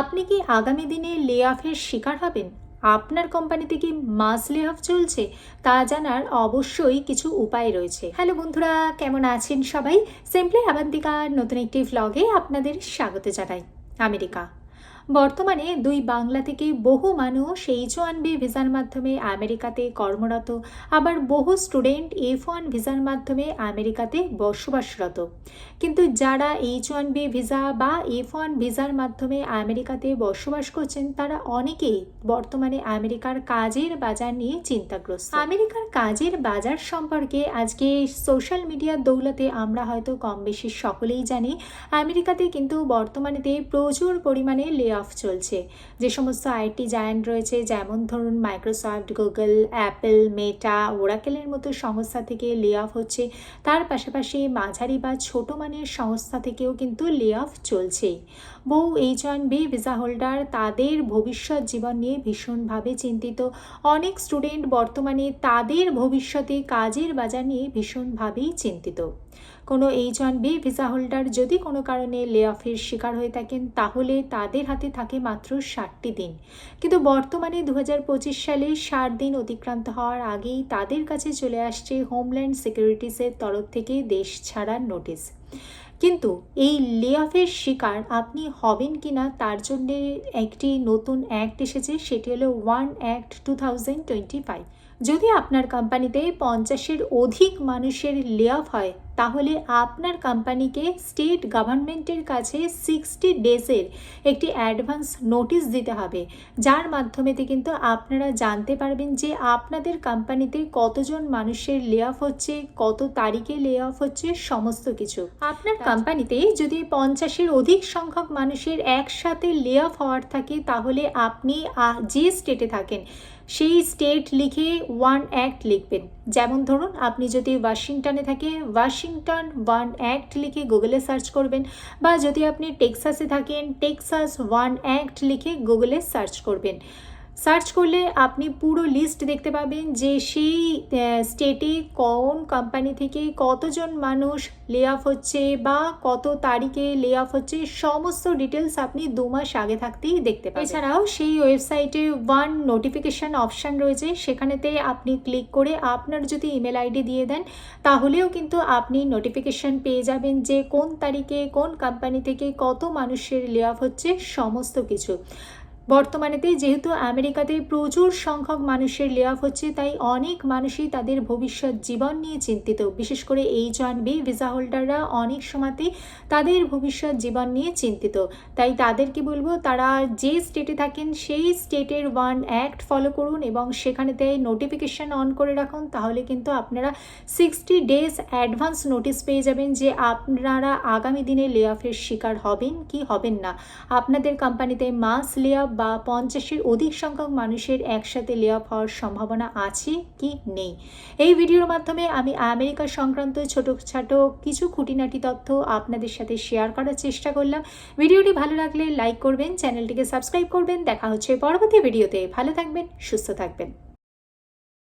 আপনি কি আগামী দিনে লে অফের শিকার হবেন? আপনার কোম্পানিতে কি মাস লে অফ চলছে? তা জানার অবশ্যই কিছু উপায় রয়েছে। হ্যালো বন্ধুরা, কেমন আছেন সবাই? সিম্পলি আবান্তিকার নতুন একটি ভ্লগে আপনাদের স্বাগত জানাই। আমেরিকা বর্তমানে দুই বাংলা থেকে বহু মানুষ এইচ ওয়ান বি ভিসার মাধ্যমে আমেরিকাতে কর্মরত। আবার বহু স্টুডেন্ট এফ ওয়ান ভিসার মাধ্যমে আমেরিকাতে বসবাসরত। কিন্তু যারা এইচ ওয়ান বি ভিসা বা এফ ওয়ান ভিসার মাধ্যমে আমেরিকাতে বসবাস করছেন, তারা অনেকেই বর্তমানে আমেরিকার কাজের বাজার নিয়ে চিন্তাগ্রস্ত। আমেরিকার কাজের বাজার সম্পর্কে আজকে সোশ্যাল মিডিয়ার দৌলতে আমরা হয়তো কম বেশি সকলেই জানি, আমেরিকাতে কিন্তু বর্তমানেতে প্রচুর পরিমাণে লে অফ চলছে। যে সমস্ত আইটি জায়ান্ট রয়েছে, যেমন ধরুন মাইক্রোসফট গুগল অ্যাপেল মেটা ওরাকেলের মতো সংস্থা থেকে লে অফ হচ্ছে। তার পাশাপাশি মাঝারি বা ছোট মানের সংস্থা থেকেও কিন্তু লে অফ চলছেই বহু H one B visa holder তাদের ভবিষ্যৎ জীবন নিয়ে ভীষণভাবে চিন্তিত। অনেক স্টুডেন্ট বর্তমানে তাদের ভবিষ্যতে কাজের বাজার নিয়ে ভীষণভাবেই চিন্তিত। কোনো H one B visa holder যদি কোনো কারণে লে অফের শিকার হয়ে থাকেন, তাহলে তাদের হাতে থাকে মাত্র ষাটটি দিন। কিন্তু বর্তমানে দু সালে ষাট দিন অতিক্রান্ত হওয়ার আগেই তাদের কাছে চলে আসছে হোমল্যান্ড সিকিউরিটিসের তরফ থেকে দেশ ছাড়ার নোটিশ। কিন্তু এই লে অফের শিকার আপনি হবেন কি না তার জন্য একটি নতুন অ্যাক্ট এসেছে, সেটি হলো one act two thousand twenty five যদি আপনার কোম্পানিতে পঞ্চাশের অধিক মানুষের লে অফ হয় তাহলে আপনার কোম্পানিকে স্টেট গভর্নমেন্টের কাছে সিক্সটি ডেজের একটি অ্যাডভান্স নোটিশ দিতে হবে। যার মাধ্যমেতে কিন্তু আপনারা জানতে পারবেন যে আপনাদের কোম্পানিতে কতজন মানুষের লে অফ হচ্ছে কত তারিখে লে অফ হচ্ছে সমস্ত কিছু। আপনার কোম্পানিতে যদি পঞ্চাশের অধিক সংখ্যক মানুষের একসাথে লে অফ হওয়ার থাকে তাহলে আপনি যে স্টেটে থাকেন সেই স্টেট লিখে ওয়ান অ্যাক্ট লিখবেন। যেমন ধরুন আপনি যদি ওয়াশিংটনে থাকে ওয়াশিংটন ওয়ান অ্যাক্ট লিখে গুগলে সার্চ করবেন বা যদি আপনি টেক্সাসে থাকেন, টেক্সাস ওয়ান অ্যাক্ট লিখে গুগলে সার্চ করবেন। সার্চ করলে আপনি পুরো লিস্ট দেখতে পাবেন যে সেই স্টেটে কোন কোম্পানি থেকে কতজন মানুষ লে অফ হচ্ছে বা কত তারিখে লে অফ হচ্ছে, সমস্ত ডিটেলস আপনি দু মাস আগে থাকতেই দেখতে পাবেন। এছাড়াও সেই ওয়েবসাইটে ওয়ান নোটিফিকেশান অপশান রয়েছে, সেখানেতে আপনি ক্লিক করে আপনার যদি ইমেল আইডি দিয়ে দেন, তাহলেও কিন্তু আপনি নোটিফিকেশান পেয়ে যাবেন যে কোন তারিখে কোন কোম্পানি থেকে কত মানুষের লে অফ হচ্ছে, সমস্ত কিছু। বর্তমানেতে যেহেতু আমেরিকাতে প্রচুর সংখ্যক মানুষের লে হচ্ছে, তাই অনেক মানুষই তাদের ভবিষ্যৎ জীবন নিয়ে চিন্তিত। বিশেষ করে এইচ ওয়ান বি ভিসা হোল্ডাররা অনেক সময়তেই তাদের ভবিষ্যৎ জীবন নিয়ে চিন্তিত। তাই তাদেরকে বলব, তারা যে স্টেটে থাকেন, সেই স্টেটের ওয়ান অ্যাক্ট ফলো করুন এবং সেখানেতে নোটিফিকেশান অন করে রাখুন। তাহলে কিন্তু আপনারা সিক্সটি ডেজ অ্যাডভান্স নোটিশ পেয়ে যাবেন যে আপনারা আগামী দিনে লে অফের শিকার হবেন কি হবেন না। আপনাদের কোম্পানিতে মাস লে বা পঞ্চাশের অধিক সংখ্যক মানুষের একসাথে লে অফ হওয়ার সম্ভাবনা আছে কি নেই? এই ভিডিওর মাধ্যমে আমি আমেরিকা সংক্রান্ত ছোটোখাটো কিছু খুঁটিনাটি তথ্য আপনাদের সাথে শেয়ার করার চেষ্টা করলাম। ভিডিওটি ভালো লাগলে লাইক করবেন, চ্যানেলটিকে সাবস্ক্রাইব করবেন। দেখা হচ্ছে পরবর্তী ভিডিওতে। ভালো থাকবেন, সুস্থ থাকবেন।